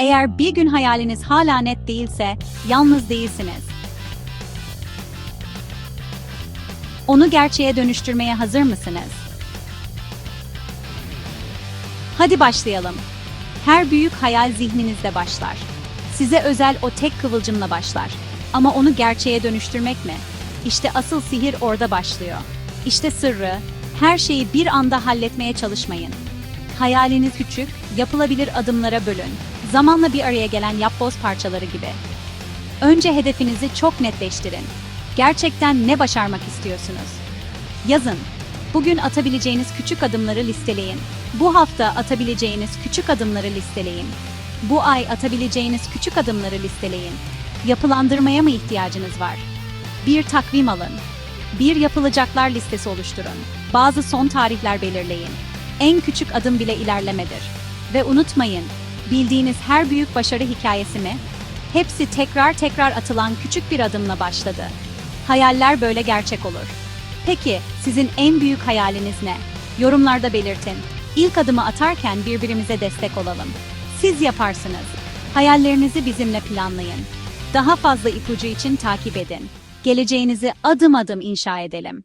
Eğer bir gün hayaliniz hala net değilse, yalnız değilsiniz. Onu gerçeğe dönüştürmeye hazır mısınız? Hadi başlayalım. Her büyük hayal zihninizde başlar. Size özel o tek kıvılcımla başlar. Ama onu gerçeğe dönüştürmek mi? İşte asıl sihir orada başlıyor. İşte sırrı, her şeyi bir anda halletmeye çalışmayın. Hayaliniz küçük, yapılabilir adımlara bölün. Zamanla bir araya gelen yapboz parçaları gibi. Önce hedefinizi çok netleştirin. Gerçekten ne başarmak istiyorsunuz? Yazın. Bugün atabileceğiniz küçük adımları listeleyin. Bu hafta atabileceğiniz küçük adımları listeleyin. Bu ay atabileceğiniz küçük adımları listeleyin. Yapılandırmaya mı ihtiyacınız var? Bir takvim alın. Bir yapılacaklar listesi oluşturun. Bazı son tarihler belirleyin. En küçük adım bile ilerlemedir. Ve unutmayın, bildiğiniz her büyük başarı hikayesi mi? Hepsi tekrar tekrar atılan küçük bir adımla başladı. Hayaller böyle gerçek olur. Peki, sizin en büyük hayaliniz ne? Yorumlarda belirtin. İlk adımı atarken birbirimize destek olalım. Siz yaparsınız. Hayallerinizi bizimle planlayın. Daha fazla ipucu için takip edin. Geleceğinizi adım adım inşa edelim.